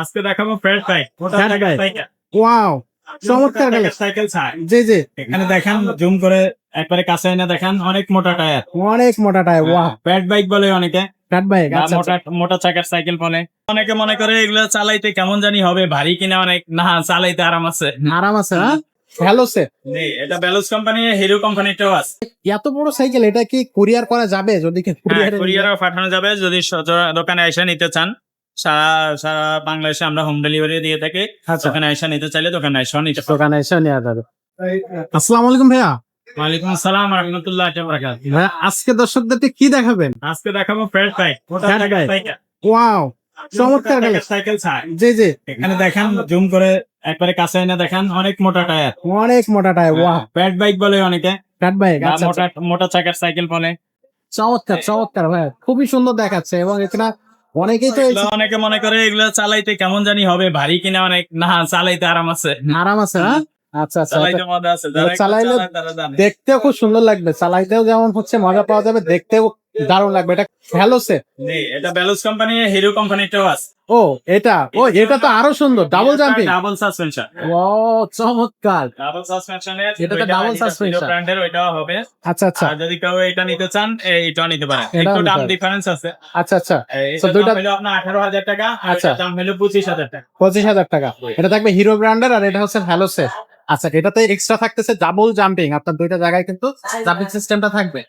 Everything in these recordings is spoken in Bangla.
আজকে দেখাবো ফ্রেশ বাইক ওয়াও চমৎকার সাইকেল জি জি। এখানে দেখেন জুম করে একবারে কাছে এনে দেখেন অনেক মোটা টায়ার। অনেক মোটা টায়ার ওয়াও। প্যাড বাইক বলে অনেকে। ফ্যাট বাইক আচ্ছা মোটা মোটা চাকার সাইকেল বলে। অনেকে মনে করে এগুলো চালাইতে কেমন জানি হবে ভারী কিনা অনেক। না চালাইতে আরাম আছে। আরাম আছে হ্যাঁ? জি, এটা কোম্পানি হিরো কোম্পানিটাও আছে। এত বড় সাইকেল এটা কি কুরিয়ার করা যাবে? যদি কুরিয়ার পাঠানো যাবে যদি দোকানে এসে নিতে চান। সারা সারা বাংলাদেশে আমরা হোম ডেলিভারি দিয়ে থাকি। আচ্ছা। দোকানে এসে নিতে চাইলে দোকানে এসেও নিতে দোকানে এসে নেওয়া যাবে। আসসালামু আলাইকুম ভাইয়া। ওয়ালাইকুম আসসালাম রহমতুল্লাহ ভাইয়া আজকে দর্শকদেরকে কি দেখাবেন? আজকে দেখাবো ফ্রেশ বাইক। ওয়াও চমৎকার। সাইকেল জি জি। এখানে দেখেন জুম করে একবারে কাছে এনে দেখেন অনেক মোটা টায়ার অনেক মোটা টায়ার ওয়াও প্যাড বাইক বলে অনেকে। ফ্যাট বাইক আচ্ছা আচ্ছা। মোটা মোটা চাকার সাইকেল বলে। চমৎকার চমৎকার ভাইয়া। খুবই সুন্দর দেখাচ্ছে এবং এখানে অনেকেই তো অনেকে মনে করে এগুলো চালাইতে কেমন জানি হবে ভারী কিনা অনেক না চালাইতে আরাম আছে। আরাম আছে হ্যাঁ? আচ্ছা আচ্ছা এগুলো চালাইলে। দেখতেও খুব সুন্দর লাগবে। চালাইতেও যেমন হচ্ছে মজা পাওয়া যাবে দেখতেও দারুণ লাগবে। এটা হ্যালো সে জি, এটা বেলুস কোম্পানি হিরো কোম্পানিটাও আছে। ও এটা ও এটা তো আরও সুন্দর ডাবল জাম্পিং ডাবল সাসপেনশন ও চমৎকার। ডাবল সাসপেনশনের এটা তো double suspension। ব্র্যান্ডের ওইটাও হবে। আচ্ছা আচ্ছা। আর যদি কেউ এটা নিতে চান এই- এইটাও নিতে পারেন। একটু দাম ডিফারেন্স আছে। আচ্ছা আচ্ছা। এটার দুইটা- হলো আপনার আঠারো হাজার টাকা আর আচ্ছা। দাম হলো পঁচিশ হাজার টাকা। পঁচিশ হাজার টাকা। এটা থাকবে হিরো ব্র্যান্ডের আর এটা হচ্ছে হ্যালো সে আচ্ছা এটাতে এক্সট্রা থাকতেছে ডাবল জাম্পিং আপনার দুইটা জায়গায় কিন্তু জাম্পিং সিস্টেমটা থাকবে।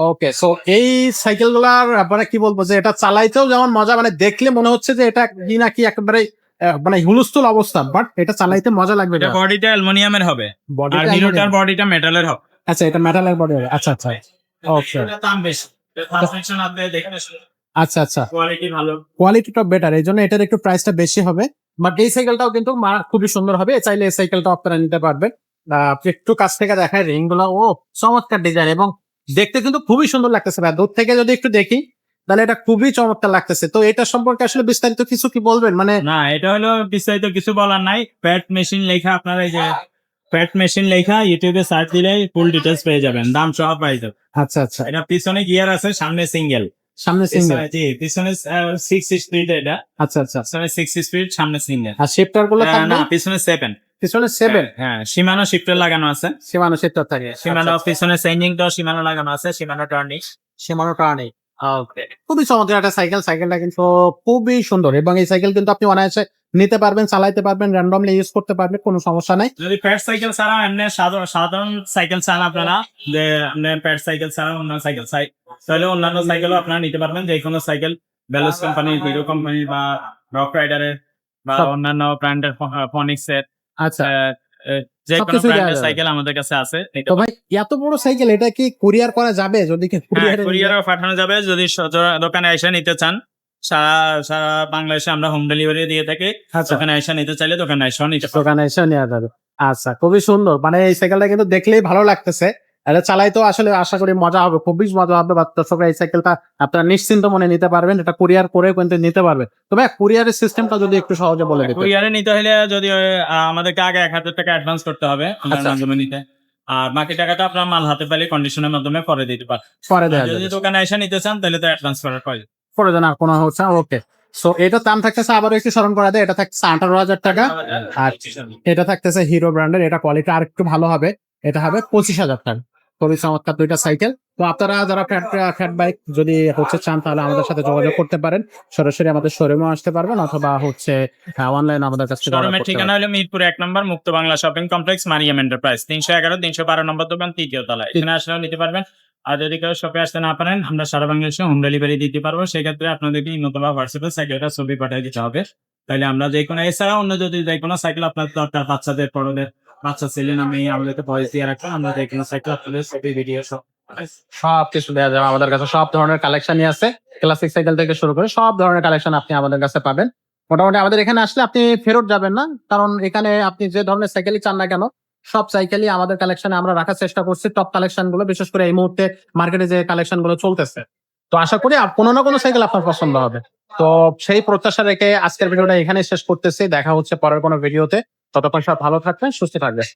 ওকে সো এই সাইকেলগুলার মানে কি বলব? যে এটা চালাইতেও যেমন মজা মানে দেখলে মনে হচ্ছে যে এটা কি না কি একেবারে আহ, মানে হুলস্থুল অবস্থা বাট এটা চালাইতে মজা লাগবে এটা বডিটা অ্যালুমিনিয়ামের হবে। আর হিরোটার বডিটা মেটালের হবে। আচ্ছা এটা মেটালের বডি হবে। আচ্ছা আচ্ছা। ওকে এটার দাম বেশি। সাসপেনশন আপনি দেখে আচ্ছা আচ্ছা। কোয়ালিটি ভালো। কোয়ালিটিটা বেটার এই জন্য এটার একটু প্রাইসটা বেশি হবে। বাট এই সাইকেলটাও কিন্তু খুবই সুন্দর হবে। চাইলে এই সাইকেলটা আপনারা নিতে পারবেন। আহ, একটু কাছ থেকে দেখায় রিংগুলো ও চমৎকার ডিজাইন এবং দেখতে কিন্তু খুবই সুন্দর লাগতেছে ভাই। দূর থেকে যদি একটু দেখি তাহলে এটা খুবই চমৎকার লাগতেছে। তো এটা সম্পর্কে আসলে বিস্তারিত কিছু কি বলবেন? মানে না এটা হলো বিস্তারিত কিছু বলার নাই। প্যাট মেশিন লেখা আপনার এই যে প্যাট মেশিন লেখা ইউটিউবে সার্চ দিলে ফুল ডিটেলস পেয়ে যাবেন। দাম সহ পেয়ে যাবেন। আচ্ছা আচ্ছা। এটা পিছনে গিয়ার আছে সামনে সিঙ্গেল সামনে সিঙ্গেল জি পিছনে সিক্স স্পিড এটা। আচ্ছা আচ্ছা। পিছনে সিক্স স্পিড সামনে সিঙ্গেল আর শিফটারগুলো না পিছনে সেভেন পিছনে সেভেন হ্যাঁ সীমানো শিফটার লাগানো আছে। সীমানো শিফটার থাকে সীমানো পিছনে চেঞ্জিংটাও সীমানো লাগানো আছে সীমানো টার্নিং সীমানো টার্নে ওকে খুবই চমৎকার একটা সাইকেল সাইকেলটা কিন্তু খুবই সুন্দর এবং এই সাইকেল কিন্তু আপনি অনায়াসে নিতে পারবেন চালাইতে পারবেন র্যান্ডমলি ইউজ করতে পারবেন কোনো সমস্যা নাই। যদি প্যাড সাইকেল ছাড়া এমনি সাধারণ সাধারণ সাইকেল চান আপনারা যে আপনি প্যাড সাইকেল ছাড়া অন্য সাইকেল চাই তাহলে অন্যান্য সাইকেলও আপনারা নিতে পারবেন যে কোনো সাইকেল বেলুস কোম্পানি হিরো কোম্পানি বা রক রাইডারের বা অন্যান্য ব্র্যান্ডের ফনিক্স এর আচ্ছা। যে কোনো ব্র্যান্ডের সাইকেল আমাদের কাছে আছে তো ভাই এত বড় সাইকেল এটা কি কুরিয়ার করা যাবে? যদি কুরিয়ার পাঠানো যাবে যদি দোকানে এসে নিতে চান। সারা সারা বাংলাদেশে আমরা হোম ডেলিভারি দিয়ে থাকি। আচ্ছা। দোকানে এসে নিতে চাইলে দোকানে এসে নিতে দোকানে এসে নেওয়া যাবে। আচ্ছা খুবই সুন্দর। মানে এই সাইকেলটা কিন্তু দেখলেই ভালো লাগতেছে। এটা চালাইতেও আসলে আশা করি মজা হবে খুবই মজা হবে বা দর্শকরা এই সাইকেলটা আপনারা নিশ্চিন্ত মনে নিতে পারবেন এটা কুরিয়ার করে কিন্তু নিতে পারবে। তবে কুরিয়ারের সিস্টেমটা যদি একটু সহজে বলে দিতে কুরিয়ারে নিতে হলে যদি আমাদেরকে আগে এক হাজার টাকা অ্যাডভান্স করতে হবে আচ্ছা। মাধ্যমে নিতে। আর বাকি টাকাটা আপনার মাল হাতে পেলে কন্ডিশনের মাধ্যমে পরে দিতে পারেন পরে দেওয়া যদি দোকানে এসে নিতে চান তাহলে তো অ্যাডভান্স করার প্রয়োজন। দেন আর কোনো হচ্ছে ওকে। সো এটা দাম থাকতেছে আবারও একটু স্মরণ করা দেয় এটা থাকতেছে আঠারো হাজার টাকা। আর এটা থাকতেছে হিরো ব্র্যান্ডের এটা কোয়ালিটি আর একটু ভালো হবে। এটা হবে পঁচিশ হাজার টাকা খুবই চমৎকার দুইটা সাইকেল তো আপনারা যারা ফ্যাট ফ্যাট বাইক যদি হচ্ছে চান তাহলে আমাদের সাথে যোগাযোগ করতে পারেন। সরাসরি আমাদের শোরুমে আসতে পারবেন অথবা হচ্ছে অনলাইন আমাদের কাছ শোরুমের ঠিকানা। হলো মিরপুর এক নম্বর Mukta Bangla shopping complex Mariam enterprise তিনশো এগারো তিনশো বারো নম্বর দোকান তৃতীয় তলায়। এখানে আসলেও নিতে পারবেন। আর যদি কেউ শপে আসতে না পারেন আমরা সারা বাংলাদেশে হোম ডেলিভারি দিতে পারব। সেক্ষেত্রে আপনাদেরকে নতুবা হোয়াটসঅ্যাপে সাইকেলটা ছবি পাঠিয়ে দিতে হবে। তাহলে আমরা যে কোনো এছাড়া অন্য যদি যে কোনো সাইকেল আপনার দরকার বাচ্চাদের বড়দের বাচ্চা ছেলে নামে আমাদেরকে ভয়েস দিয়ে রাখবেন আমরা যে সাইকেল ছবি ভিডিও সব সব কিছু দেওয়া যাবে আমাদের কাছে, সব ধরনের কালেকশনই আছে। ক্লাসিক সাইকেল থেকে শুরু করে সব ধরনের কালেকশন আপনি আমাদের কাছে পাবেন। মোটামুটি আমাদের এখানে আসলে আপনি ফেরত যাবেন না, কারণ এখানে আপনি যে ধরনের সাইকেলই চান না কেন, সব সাইকেলই আমাদের কালেকশনে আমরা রাখার চেষ্টা করছি টপ কালেকশনগুলো, বিশেষ করে এই মুহূর্তে মার্কেটে যে কালেকশনগুলো চলতেছে। তো আশা করি কোনো না কোনো সাইকেল আপনার পছন্দ হবে। তো সেই প্রত্যাশা রেখে আজকের ভিডিওটা এখানে শেষ করতেছি, দেখা হচ্ছে পরের কোনো ভিডিওতে ততক্ষণ সব ভালো থাকবেন সুস্থ থাকবেন।